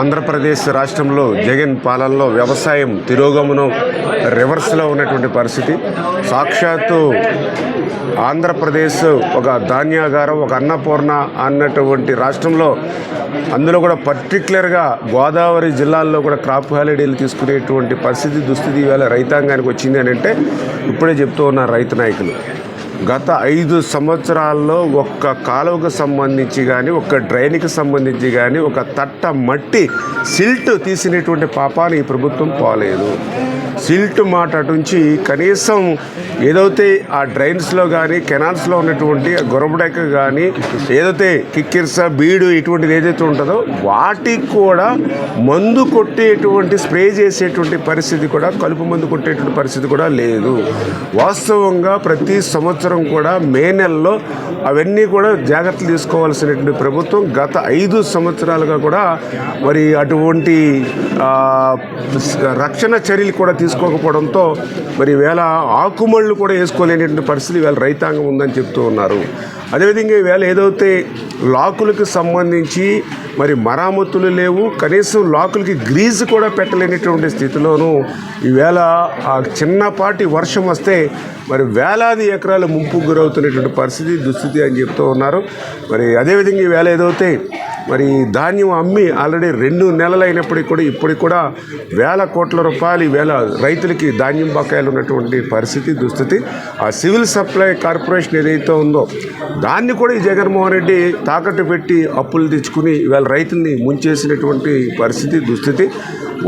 ఆంధ్రప్రదేశ్ రాష్ట్రంలో జగన్ పాలనలో వ్యవసాయం తిరోగమనం రివర్స్లో ఉన్నటువంటి పరిస్థితి. సాక్షాత్తు ఆంధ్రప్రదేశ్ ఒక ధాన్యాగారం ఒక అన్నపూర్ణ అన్నటువంటి రాష్ట్రంలో అందులో కూడా పర్టికులర్గా గోదావరి జిల్లాల్లో కూడా క్రాప్ హాలిడేలు తీసుకునేటువంటి పరిస్థితి దుస్థితి ఇవాళ రైతాంగానికి వచ్చింది అని అంటే ఇప్పుడే చెప్తూ ఉన్నారు రైతు నాయకులు. గత ఐదు సంవత్సరాల్లో ఒక్క కాలువకు సంబంధించి కానీ ఒక్క డ్రైన్కి సంబంధించి కానీ ఒక తట్ట మట్టి సిల్ట్ తీసినటువంటి పాపాన్ని ఈ ప్రభుత్వం పోలేదు. సిల్ట్ మాట అటుంచి కనీసం ఏదైతే ఆ డ్రైన్స్లో కానీ కెనాల్స్లో ఉన్నటువంటి ఆ గొరబడెక్క కానీ ఏదైతే కిక్కిర్స బీడు ఇటువంటిది ఏదైతే ఉంటుందో వాటికి కూడా మందు కొట్టేటువంటి స్ప్రే చేసేటువంటి పరిస్థితి కూడా కలుపు మందు కొట్టేటువంటి పరిస్థితి కూడా లేదు. వాస్తవంగా ప్రతి సంవత్సరం కూడా మే నెలలో అవన్నీ కూడా జాగ్రత్తలు తీసుకోవాల్సినటువంటి ప్రభుత్వం గత ఐదు సంవత్సరాలుగా కూడా మరి అటువంటి రక్షణ చర్యలు కూడా తీసుకోకపోవడంతో మరి వేళ ఆకుమళ్ళు కూడా వేసుకోలేనటువంటి పరిస్థితి వేళ రైతాంగం ఉందని చెప్తూ ఉన్నారు. అదేవిధంగా ఈవేళ ఏదైతే లాకులకు సంబంధించి మరి మరామతులు లేవు కనీసం లాకులకి గ్రీజ్ కూడా పెట్టలేనటువంటి స్థితిలోనూ ఈవేళ ఆ చిన్నపాటి వర్షం వస్తే మరి వేలాది ఎకరాలు ముంపు గురవుతున్నటువంటి పరిస్థితి దుస్థితి అని చెప్తూ ఉన్నారు. మరి అదేవిధంగా ఈవేళ ఏదైతే మరి ధాన్యం అమ్మి ఆల్రెడీ రెండు నెలలు అయినప్పటికీ కూడా ఇప్పటికి కూడా వేల కోట్ల రూపాయలు వేల రైతులకి ధాన్యం బకాయిలు ఉన్నటువంటి పరిస్థితి దుస్థితి. ఆ సివిల్ సప్లై కార్పొరేషన్ ఏదైతే ఉందో దాన్ని కూడా ఈ జగన్మోహన్ రెడ్డి తాకట్టు పెట్టి అప్పులు తెచ్చుకుని ఇవాళ రైతుల్ని ముంచేసినటువంటి పరిస్థితి దుస్థితి.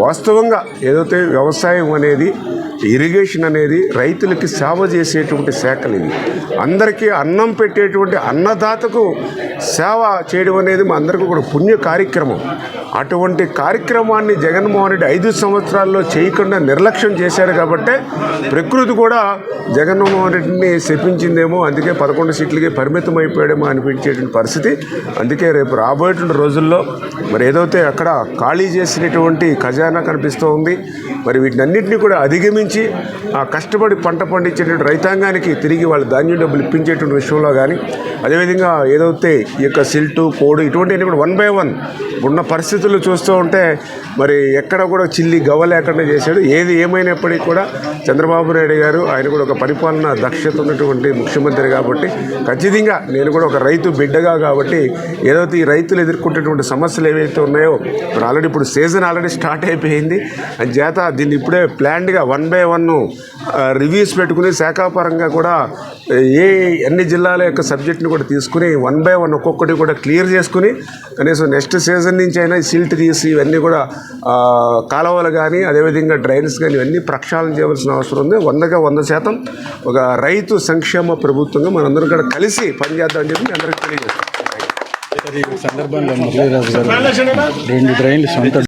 వాస్తవంగా ఏదైతే వ్యవసాయం అనేది ఇరిగేషన్ అనేది రైతులకి సేవ చేసేటువంటి శాఖలు ఇది అందరికీ అన్నం పెట్టేటువంటి అన్నదాతకు సేవ చేయడం అనేది మా అందరికీ కూడా పుణ్య కార్యక్రమం. అటువంటి కార్యక్రమాన్ని జగన్మోహన్ రెడ్డి ఐదు సంవత్సరాల్లో చేయకుండా నిర్లక్ష్యం చేశారు కాబట్టే ప్రకృతి కూడా జగన్మోహన్ రెడ్డిని శపించిందేమో అందుకే పదకొండు సీట్లకి పరిమితం అయిపోయాడేమో అనిపించేటువంటి పరిస్థితి. అందుకే రేపు రాబోయేటువంటి రోజుల్లో మరి ఏదైతే అక్కడ ఖాళీ చేసినటువంటి ఖజానా కనిపిస్తూ ఉంది మరి వీటినన్నింటినీ కూడా అధిగమించి ఆ కష్టపడి పంట పండించేటువంటి రైతాంగానికి తిరిగి వాళ్ళ ధాన్యం డబ్బులు ఇప్పించేటువంటి విషయంలో కానీ అదేవిధంగా ఏదైతే ఈ యొక్క సిల్టు కోడు ఇటువంటివన్నీ కూడా వన్ బై వన్ ఉన్న పరిస్థితులు చూస్తూ ఉంటే మరి ఎక్కడ కూడా చిల్లి గవ్వ లేకుండా చేశాడు. ఏది ఏమైనప్పటికీ కూడా చంద్రబాబు నాయుడు గారు ఆయన కూడా ఒక పరిపాలన దక్షత ఉన్నటువంటి ముఖ్యమంత్రి కాబట్టి ఖచ్చితంగా నేను కూడా ఒక రైతు బిడ్డగా కాబట్టి ఏదైతే ఈ రైతులు ఎదుర్కొంటున్నటువంటి సమస్యలు ఏవైతే ఉన్నాయో ఇప్పుడు ఆల్రెడీ ఇప్పుడు సీజన్ ఆల్రెడీ స్టార్ట్ అయిపోయింది. అని చేత దీన్ని ఇప్పుడే ప్లాన్డ్గా వన్ బై వన్ రివ్యూస్ పెట్టుకుని శాఖాపరంగా కూడా ఏ అన్ని జిల్లాల యొక్క సబ్జెక్ట్ని కూడా తీసుకుని వన్ బై వన్ ఒక్కొక్కటి కూడా క్లియర్ చేసుకుని కనీసం నెక్స్ట్ సీజన్ నుంచి అయినా సిల్ట్ తీసి ఇవన్నీ కూడా కాలువలు కానీ అదేవిధంగా డ్రైన్స్ కానీ ఇవన్నీ ప్రక్షాళన చేయవలసిన అవసరం ఉంది. వందగా వంద శాతం ఒక రైతు సంక్షేమ ప్రభుత్వంగా మనందరం కూడా కలిసి పనిచేద్దామని చెప్పి అందరికీ తెలియజేస్తాం ఈ సందర్భంలో మురళీరాజు గారు రెండు ట్రైన్లు సొంత